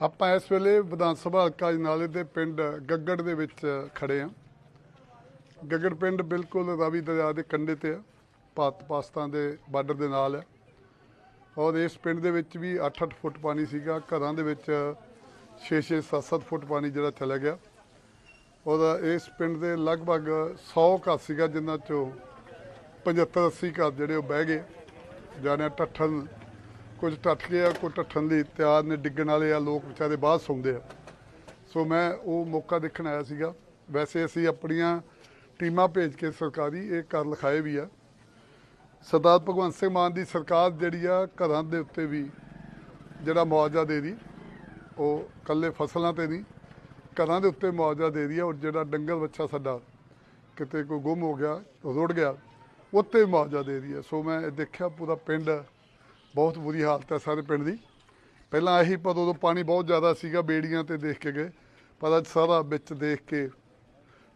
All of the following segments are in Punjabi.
ਆਪਾਂ ਇਸ ਵੇਲੇ ਵਿਧਾਨ ਸਭਾ ਹਲਕਾ ਜਨਾਲੇ ਦੇ ਪਿੰਡ ਗੱਗੜ ਦੇ ਵਿੱਚ ਖੜੇ ਆ। ਗੱਗੜ ਪਿੰਡ ਬਿਲਕੁਲ ਰਾਵੀ ਦਰਿਆ ਦੇ ਕੰਢੇ ਤੇ ਆ, ਭਾਰਤ ਪਾਕਿਸਤਾਨ ਦੇ ਬਾਰਡਰ ਦੇ ਨਾਲ ਆ। ਔਰ ਇਸ ਪਿੰਡ ਦੇ ਵਿੱਚ ਵੀ 8-8 ਫੁੱਟ ਪਾਣੀ ਸੀਗਾ, ਘਰਾਂ ਦੇ ਵਿੱਚ 6-6 7-7 ਫੁੱਟ ਪਾਣੀ ਜਿਹੜਾ ਚਲਾ ਗਿਆ। ਔਰ ਇਸ ਪਿੰਡ ਦੇ ਲਗਭਗ 100 ਘਰ ਸੀਗਾ ਜਿਨ੍ਹਾਂ ਚੋਂ 75-80 ਘਰ ਜਿਹੜੇ ਉਹ ਬਹਿ ਗਏ। ਜਾਣਿਆ ਟੱਠਣ ਕੁਝ ਟੱਠ ਕੇ ਆ ਕੁਝ ਟੱਠਣ ਲਈ ਤਿਆਰ ਨੇ, ਡਿੱਗਣ ਵਾਲੇ ਆ, ਲੋਕ ਵਿਚਾਰੇ ਬਾਹਰ ਸੌਂਦੇ ਆ। ਸੋ ਮੈਂ ਉਹ ਮੌਕਾ ਦੇਖਣ ਆਇਆ ਸੀਗਾ। ਵੈਸੇ ਅਸੀਂ ਆਪਣੀਆਂ ਟੀਮਾਂ ਭੇਜ ਕੇ ਸਰਕਾਰੀ ਇਹ ਕਰ ਲਿਖਾਏ ਵੀ ਆ। ਸਰਦਾਰ ਭਗਵੰਤ ਸਿੰਘ ਮਾਨ ਦੀ ਸਰਕਾਰ ਜਿਹੜੀ ਆ, ਘਰਾਂ ਦੇ ਉੱਤੇ ਵੀ ਜਿਹੜਾ ਮੁਆਵਜ਼ਾ ਦੇ ਦੀ ਉਹ ਕੱਲੇ ਫਸਲਾਂ ਤੇ ਨਹੀਂ, ਘਰਾਂ ਦੇ ਉੱਤੇ ਮੁਆਵਜ਼ਾ ਦੇ ਰਹੀ ਆ ਔਰ ਜਿਹੜਾ ਡੰਗਰ ਬੱਚਾ ਸਾਡਾ ਕਿਤੇ ਕੋਈ ਗੁੰਮ ਹੋ ਗਿਆ, ਰੁੜ ਗਿਆ, ਉੱਤੇ ਮੁਆਵਜ਼ਾ ਦੇ ਰਹੀ ਹੈ ਸੋ ਮੈਂ ਇਹ ਦੇਖਿਆ ਪੂਰਾ ਪਿੰਡ ਬਹੁਤ ਬੁਰੀ ਹਾਲਤ ਹੈ ਸਾਰੇ ਪਿੰਡ ਦੀ। ਪਹਿਲਾਂ ਇਹੀ ਪਰ ਉਦੋਂ ਪਾਣੀ ਬਹੁਤ ਜ਼ਿਆਦਾ ਸੀਗਾ ਬੇੜੀਆਂ ਤੇ ਦੇਖ ਕੇ ਗਏ। ਪਰ ਅੱਜ ਸਾਰਾ ਵਿੱਚ ਦੇਖ ਕੇ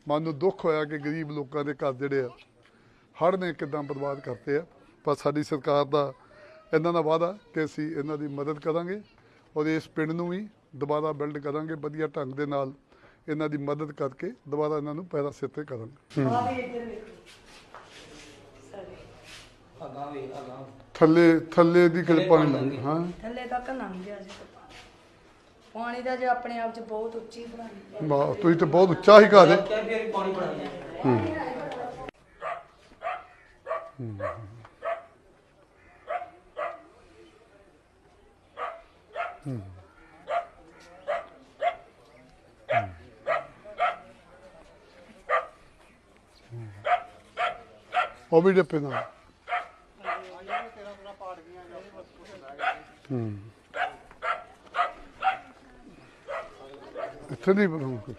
ਮਨ ਨੂੰ ਦੁੱਖ ਹੋਇਆ ਕਿ ਗਰੀਬ ਲੋਕਾਂ ਦੇ ਘਰ ਜਿਹੜੇ ਆ ਹੜ੍ਹ ਨੇ ਕਿਦਾਂ ਬਰਬਾਦ ਕਰਤੇ ਆ। ਪਰ ਸਾਡੀ ਸਰਕਾਰ ਦਾ ਇਹਨਾਂ ਦਾ ਵਾਅਦਾ ਕਿ ਅਸੀਂ ਇਹਨਾਂ ਦੀ ਮਦਦ ਕਰਾਂਗੇ ਔਰ ਇਸ ਪਿੰਡ ਨੂੰ ਵੀ ਦੁਬਾਰਾ ਬਿਲਡ ਕਰਾਂਗੇ ਵਧੀਆ ਢੰਗ ਦੇ ਨਾਲ ਇਹਨਾਂ ਦੀ ਮਦਦ ਕਰਕੇ ਦੁਬਾਰਾ ਇਹਨਾਂ ਨੂੰ ਪੈਦਾ ਸਿਰ ਤੇ ਕਰਾਂਗੇ। ਅਗਾਂ ਵੇ ਅਗਾਂ ਥੱਲੇ ਥੱਲੇ ਦੀ ਥੱਲੇ ਪਾਣੀ ਲੰਘ ਹਾਂ। ਥੱਲੇ ਤੱਕ ਲੰਘ ਗਿਆ ਜੀ ਪਾਣੀ ਦਾ ਜੇ ਆਪਣੇ ਆਪ ਚ ਬਹੁਤ ਉੱਚੀ ਬਣਾਈ ਵਾਹ ਤੁਸੀਂ ਤੇ ਬਹੁਤ ਉੱਚਾ ਹੀ ਘਰ ਉਹ ਵੀ ਡੱਪੇ ਨਾਲ। ਇੱਥੇ ਨਹੀਂ ਬਣਾਉਂ ਕੁਝ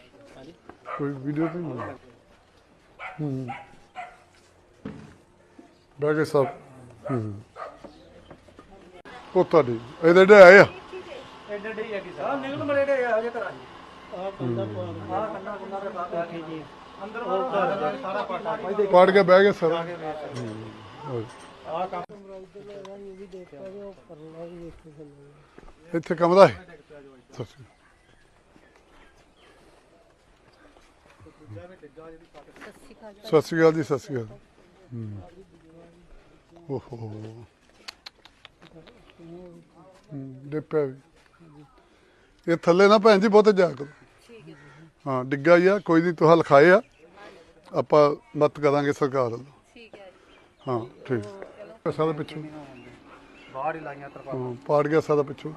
ਕੋਈ ਵੀਡੀਓ ਨਹੀਂ ਬਣਾਉਂ ਹੂੰ। ਬੈਗੇ ਸਭ। ਹੂੰ। ਉਹ ਤੁਹਾਡੀ ਇਹਦੇ ਡੇ ਆਏ ਆ? ਐਡੇ ਡੇ ਹੈਗੀ ਸਰ ਨਿਕਲ ਮਲੇ ਡੇ ਆ ਜੇ ਕਰਾਂ ਆ ਕੰਦਾ ਆ ਕੰਦਾ ਕੰਦਾ ਦੇ ਆ ਜੀ। ਅੰਦਰ ਵਾਲਾ ਸਾਰਾ ਪਾਟਾ। ਪੜ ਕੇ ਬਹਿ ਗਏ ਸਰ। ਆ ਕੰਮ ਇੱਥੇ ਕਮਰਾ ਹੈ? ਸਤਿ ਸ਼੍ਰੀ ਅਕਾਲ। ਸਤਿ ਸ਼੍ਰੀ ਅਕਾਲ ਜੀ ਸਤਿ ਸ਼੍ਰੀ ਅਕਾਲ। ਹੂੰ। ਓਹੋ। ਹੂੰ, ਡਿੱਪਿਆ ਵੀ। ਇਹ ਥੱਲੇ ਨਾ ਭੈਣ ਜੀ ਬਹੁਤੇ ਜਾ ਕਰੋ। ਹਾਂ ਡਿੱਗਾ ਹੀ ਆ ਕੋਈ ਨਹੀਂ ਤੁਹਾਂ ਲਿਖਾਏ ਆ। ਆਪਾਂ ਮਤ ਕਰਾਂਗੇ ਸਰਕਾਰ ਵੱਲੋਂ। ਠੀਕ ਹੈ ਹਾਂ ਠੀਕ। ਸਾਰਾ ਪਿੱਛੋਂ। ਬਾਹਰ ਹੀ ਲਾਈਆਂ ਤਰਪਾ ਹਾਂ, ਪਾੜ ਗਿਆ ਸਾਰਾ ਪਿੱਛੋਂ।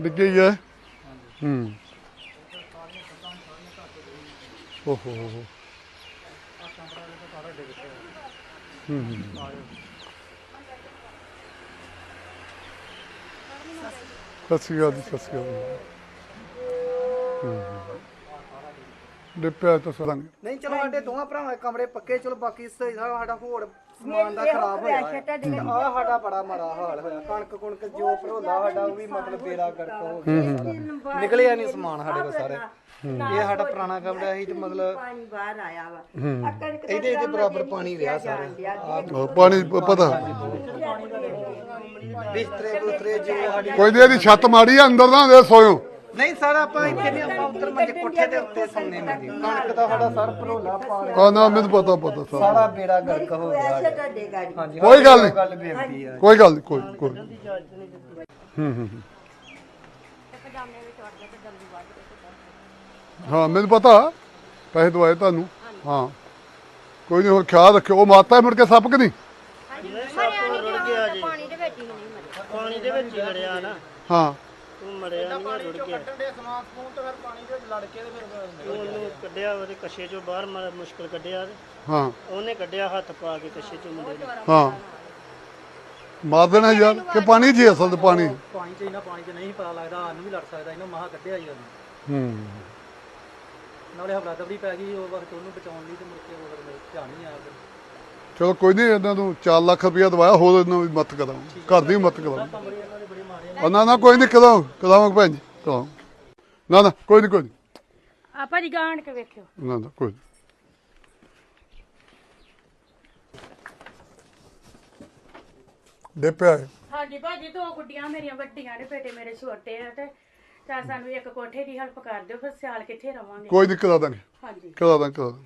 ਡਿੱਗੇ ਹੀ? ਹੈ ਹੂੰ। ਓਹੋ ਹੋ ਹੋ। ਹੂੰ ਹੂੰ। ਸਤਿ ਸ਼੍ਰੀ ਅਕਾਲ ਜੀ ਸਤਿ ਸ਼੍ਰੀ ਅਕਾਲ। ਹੂੰ। ਡਿੱਪਿਆ ਤਾਂ ਸਾਰਾ ਨਹੀਂ ਚਲੋ ਸਾਡੇ ਦੋਵਾਂ ਭਰਾਵਾਂ ਦੇ ਕਮਰੇ ਪੱਕੇ ਚਲੋ ਬਾਕੀ ਸਹੀ ਸਾਰਾ ਸਾਡਾ ਹੋਰ ਸਮਾਨ ਦਾ ਖਰਾਬ ਹੋਇਆ ਆ ਸਾਡਾ ਬੜਾ ਮਾੜਾ ਹਾਲ ਹੋਇਆ। ਕਣਕ ਕੁਣਕ ਜੋ ਭਰੋਲਾ ਸਾਡਾ ਉਹ ਵੀ ਮਤਲਬ ਬੇੜਾ ਗਰਕ ਹੋ ਗਿਆ ਸਾਰਾ। ਨਿਕਲਿਆ ਨਹੀਂ ਸਮਾਨ ਸਾਡੇ ਕੋਲ ਸਾਰੇ। ਇਹ ਸਾਡਾ ਪੁਰਾਣਾ ਕਮਰਾ ਸੀ ਤੇ ਮਤਲਬ ਪਾਣੀ ਬਾਹਰ ਆਇਆ ਵਾ। ਅਕਣ ਇਹਦੇ ਇਹਦੇ ਬਰਾਬਰ ਪਾਣੀ ਰਿਹਾ ਸਾਰਾ। ਹਾਂ, ਪਾਣੀ ਪ- ਪਤਾ। ਬਿਸਤਰੇ ਬੁਸਤਰੇ ਜੋ ਸਾਡੀ ਕੋਈ ਇਹਦੀ ਛੱਤ ਮਾੜੀ ਆ ਅੰਦਰ ਨਾ ਹੁੰਦੇ ਸੋਇਓ। ਨਹੀਂ ਸਾਰਾ ਆਪਾਂ ਇੱਥੇ ਨਹੀਂ ਆਪਾਂ ਉੱਤਰ ਮੰਜੇ ਕੋਠੇ ਦੇ ਉੱਤੇ ਸੌਂਦੇ ਨੇ ਜੀ। ਕਣਕ ਦਾ ਸਾਡਾ ਸਰ ਭਰੋਲਾ ਪਾਣੀ। ਆ ਨਾ ਮੈਨੂੰ ਪਤਾ ਪਤਾ ਸਾਰਾ। ਸਾਰਾ ਬੇੜਾ ਗਰਕ ਹੋ ਗਿਆ ਵੈਸੇ ਤੁਹਾਡੇ ਗਾੜੀ। ਹਾਂਜੀ ਕੋਈ ਗੱਲ ਨਹੀਂ। ਗੱਲ ਬੇਨਤੀ ਆ। ਕੋਈ ਗੱਲ ਨਹੀਂ ਕੋਈ ਕੋਈ ਹੂੰ ਹੂੰ ਹੂੰ। ਹਾਂ ਮੈਨੂੰ ਪਤਾ। ਪੈਸੇ ਦਵਾਏ ਤੁਹਾਨੂੰ। ਹਾਂ। ਕੋਈ ਨਹੀਂ ਹੁਣ ਖਿਆਲ ਰੱਖਿਓ। ਉਹ ਮਾਤਾ ਮੁੜ ਕੇ ਸੱਪ ਕਿ ਨਹੀਂ? ਪਾਣੀ ਦੇ ਵਿੱਚ ਹੀ ਨਹੀਂ ਮਰਿਆ। ਪਾਣੀ ਦੇ ਵਿੱਚ ਹੀ ਵੜਿਆ ਨਾ। ਹਾਂ। ਤੂੰ ਮਰਿਆ ਨਹੀਂ ਰੁੜ ਗਿਆ। ਕੱਢਣ ਦੇ ਸਮਾਨ ਸਮੂਨ ਤੇ ਫਿਰ ਪਾਣੀ ਦੇ ਵਿੱਚ ਲੜ ਕੇ ਤੇ ਫਿਰ ਉਹਨੂੰ ਕੱਢਿਆ ਉਹਦੇ ਕਸ਼ੇ ਚੋਂ ਬਾਹਰ ਮਾੜਾ ਮੁਸ਼ਕਲ ਕੱਢਿਆ ਤੇ ਹਾਂ। ਉਹਨੇ ਕੱਢਿਆ ਹੱਥ ਪਾ ਕੇ ਕਸ਼ੇ ਚੋਂ ਮੁੰਡੇ ਨੇ। ਹਾਂ। ਮਾਰ ਦੇਣਾ ਯਾਰ ਕਿ ਪਾਣੀ ਜੀ ਅਸਲ ਤੇ ਪਾਣੀ? ਪਾਣੀ ਚ ਇਹਨਾਂ ਪਾਣੀ ਚ ਨਹੀਂ ਪਤਾ ਲੱਗਦਾ ਸਾਨੂੰ ਵੀ ਲੜ ਸਕਦਾ ਇਹਨਾਂ ਮਹਾ ਕੱਢਿਆ ਹੀ ਉਹਨੇ। ਹੂੰ। ਨਾਲੇ ਹਵਲਾ ਦਬੜੀ ਪੈ ਗਈ ਉਹ ਵਕਤ ਉਹਨੂੰ ਬਚਾਉਣ ਲਈ ਤੇ ਮੁੜ ਕੇ ਉਹ ਮੇਰੇ ਧਿਆਨ ਨਹੀਂ ਆਇਆ ਫਿਰ। ਚਲੋ ਕੋਈ ਨਹੀਂ ਇਹਨਾਂ ਨੂੰ 4 ਲੱਖ ਰੁਪਇਆ ਦਵਾਇਆ ਹੋਰ ਇਹਨਾਂ ਦੀ ਮਤ ਕਰਾਂਗੇ। ਘਰ ਦੀ ਵੀ ਮਤ ਕਰਾਂਗੇ। ਕਮਰੇ ਇਹਨਾਂ ਦੇ ਬੜੇ ਮਾਰੇ ਉਹ ਨਾ ਨਾ ਕੋਈ ਨਹੀਂ ਕਰਾਂਗੇ ਕਰਾਵਾਂਗੇ ਭੈਣ ਜੀ ਕਰਾਵਾਂਗੇ ਨਾ ਨਾ ਕੋਈ ਨਹੀਂ ਕੋਈ ਨਹੀਂ ਆ ਭਾਜੀ ਗਾਣ ਕੇ ਵੇਖਿਓ ਨਾ ਨਾ ਕੋਈ ਨੀ। ਡਿੱਪਿਆ ਹੈ ਹਾਂਜੀ ਭਾਜੀ ਦੋ ਗੁੱਡੀਆਂ ਮੇਰੀਆਂ ਵੱਡੀਆਂ ਨੇ ਬੇਟੇ ਮੇਰੇ ਛੋਟੇ ਆ ਤੇ ਤਾਂ ਸਾਨੂੰ ਇੱਕ ਕੋਠੇ ਦੀ ਹੈਲਪ ਕਰ ਦਿਓ ਫਿਰ ਸਿਆਲ ਕਿੱਥੇ ਰਵਾਂਗੇ? ਕੋਈ ਨਹੀਂ ਕਰਾ ਦਾਂਗੇ। ਹਾਂਜੀ। ਕਰਾ ਦਾਂਗੇ ਕਰਾ ਦਾਂਗੇ।